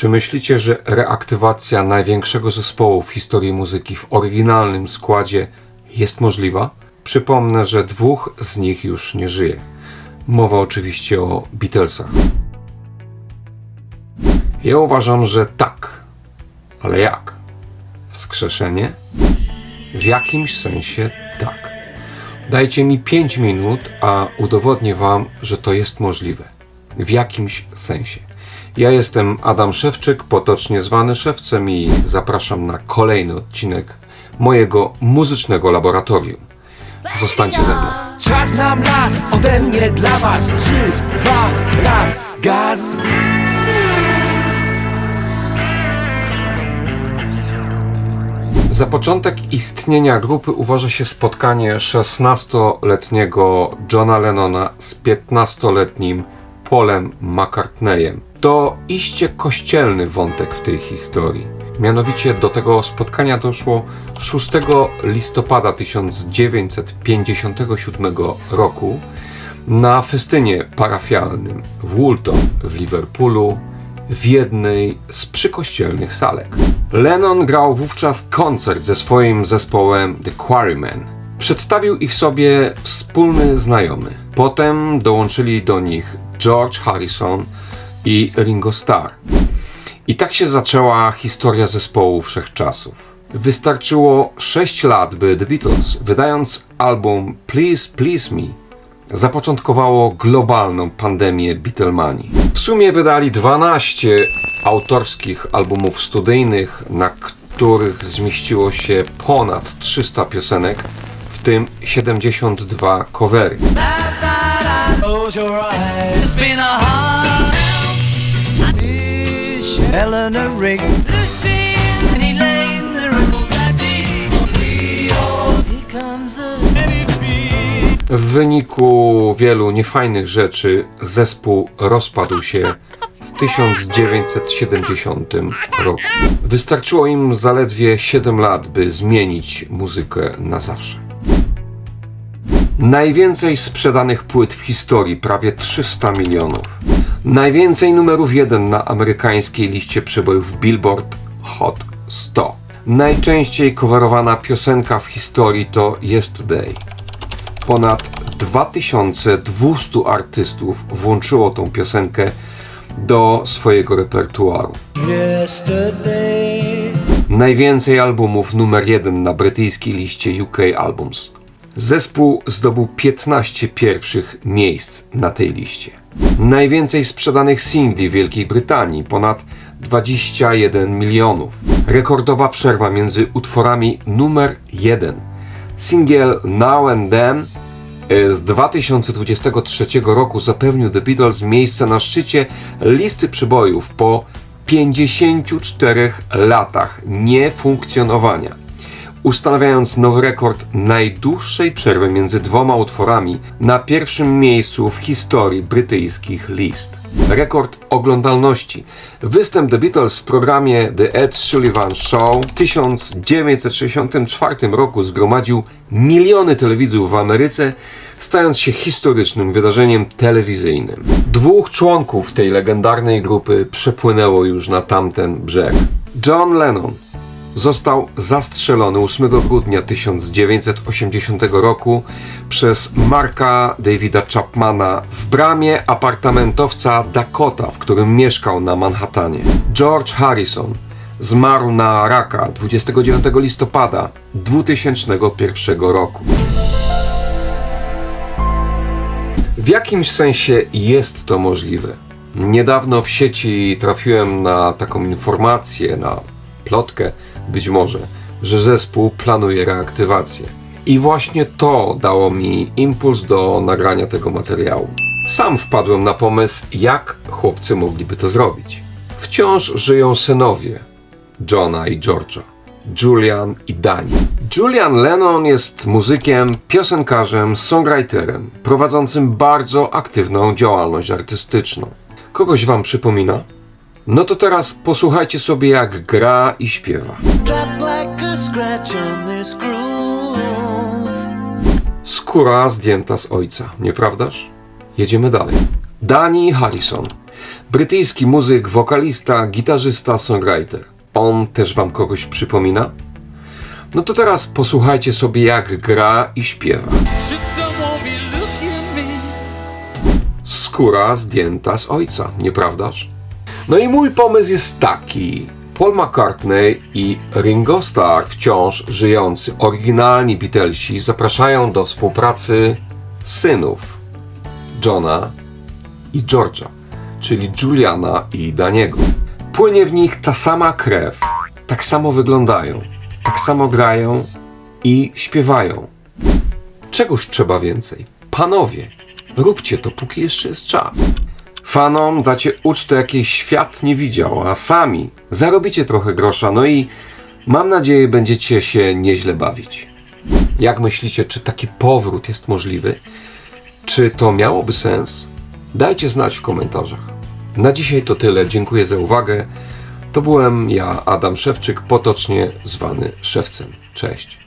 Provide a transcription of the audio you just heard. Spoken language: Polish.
Czy myślicie, że reaktywacja największego zespołu w historii muzyki w oryginalnym składzie jest możliwa? Przypomnę, że dwóch z nich już nie żyje. Mowa oczywiście o Beatlesach. Ja uważam, że tak. Ale jak? Wskrzeszenie? W jakimś sensie tak. Dajcie mi 5 minut, a udowodnię Wam, że to jest możliwe. W jakimś sensie. Ja jestem Adam Szewczyk, potocznie zwany Szewcem i zapraszam na kolejny odcinek mojego muzycznego laboratorium. Zostańcie ze mną. Czas nam las ode mnie dla was Trzy, dwa, raz, gaz Za początek istnienia grupy uważa się spotkanie 16-letniego Johna Lennona z 15-letnim Paulem McCartneyem. To iście kościelny wątek w tej historii. Mianowicie do tego spotkania doszło 6 listopada 1957 roku na festynie parafialnym w Woolton w Liverpoolu w jednej z przykościelnych salek. Lennon grał wówczas koncert ze swoim zespołem The Quarrymen. Przedstawił ich sobie wspólny znajomy. Potem dołączyli do nich George Harrison i Ringo Starr. I tak się zaczęła historia zespołu wszechczasów. Wystarczyło 6 lat, by The Beatles, wydając album Please Please Me, zapoczątkowało globalną pandemię Beatlemanii. W sumie wydali 12 autorskich albumów studyjnych, na których zmieściło się ponad 300 piosenek, w tym 72 covery. Eleanor Rigby Lucy and Elaine, the ripple Here comes the W wyniku wielu niefajnych rzeczy zespół rozpadł się w 1970 roku. Wystarczyło im zaledwie 7 lat, by zmienić muzykę na zawsze. Najwięcej sprzedanych płyt w historii, prawie 300 milionów. Najwięcej numerów 1 na amerykańskiej liście przebojów Billboard Hot 100. Najczęściej coverowana piosenka w historii to Yesterday. Ponad 2200 artystów włączyło tą piosenkę do swojego repertuaru. Yesterday Najwięcej albumów numer 1 na brytyjskiej liście UK Albums. Zespół zdobył 15 pierwszych miejsc na tej liście. Najwięcej sprzedanych singli w Wielkiej Brytanii ponad 21 milionów. Rekordowa przerwa między utworami numer 1. Singiel Now and Then e, z 2023 roku zapewnił The Beatles miejsce na szczycie listy przybojów po 54 latach niefunkcjonowania, ustanawiając nowy rekord najdłuższej przerwy między dwoma utworami na pierwszym miejscu w historii brytyjskich list. Rekord oglądalności. Występ The Beatles w programie The Ed Sullivan Show w 1964 roku zgromadził miliony telewidzów w Ameryce, stając się historycznym wydarzeniem telewizyjnym. Dwóch członków tej legendarnej grupy przepłynęło już na tamten brzeg. John Lennon został zastrzelony 8 grudnia 1980 roku przez Marka Davida Chapmana w bramie apartamentowca Dakota, w którym mieszkał na Manhattanie. George Harrison zmarł na raka 29 listopada 2001 roku. W jakimś sensie jest to możliwe. Niedawno w sieci trafiłem na taką informację, na plotkę, być może, że zespół planuje reaktywację. I właśnie to dało mi impuls do nagrania tego materiału. Sam wpadłem na pomysł, jak chłopcy mogliby to zrobić. Wciąż żyją synowie Johna i George'a. Julian i Dani. Julian Lennon jest muzykiem, piosenkarzem, songwriterem, prowadzącym bardzo aktywną działalność artystyczną. Kogoś wam przypomina? No to teraz posłuchajcie sobie jak gra i śpiewa. Skóra zdjęta z ojca, nieprawdaż? Jedziemy dalej. Dani Harrison. Brytyjski muzyk, wokalista, gitarzysta, songwriter. On też wam kogoś przypomina? No to teraz posłuchajcie sobie jak gra i śpiewa. Skóra zdjęta z ojca, nieprawdaż? No i mój pomysł jest taki. Paul McCartney i Ringo Starr, wciąż żyjący, oryginalni Beatlesi, zapraszają do współpracy synów Johna i George'a, czyli Juliana i Daniego. Płynie w nich ta sama krew, tak samo wyglądają, tak samo grają i śpiewają. Czegoż trzeba więcej? Panowie, róbcie to, póki jeszcze jest czas. Fanom dacie ucztę, jakiej świat nie widział, a sami zarobicie trochę grosza, no i mam nadzieję, będziecie się nieźle bawić. Jak myślicie, czy taki powrót jest możliwy? Czy to miałoby sens? Dajcie znać w komentarzach. Na dzisiaj to tyle. Dziękuję za uwagę. To byłem ja, Adam Szewczyk, potocznie zwany Szewcem. Cześć.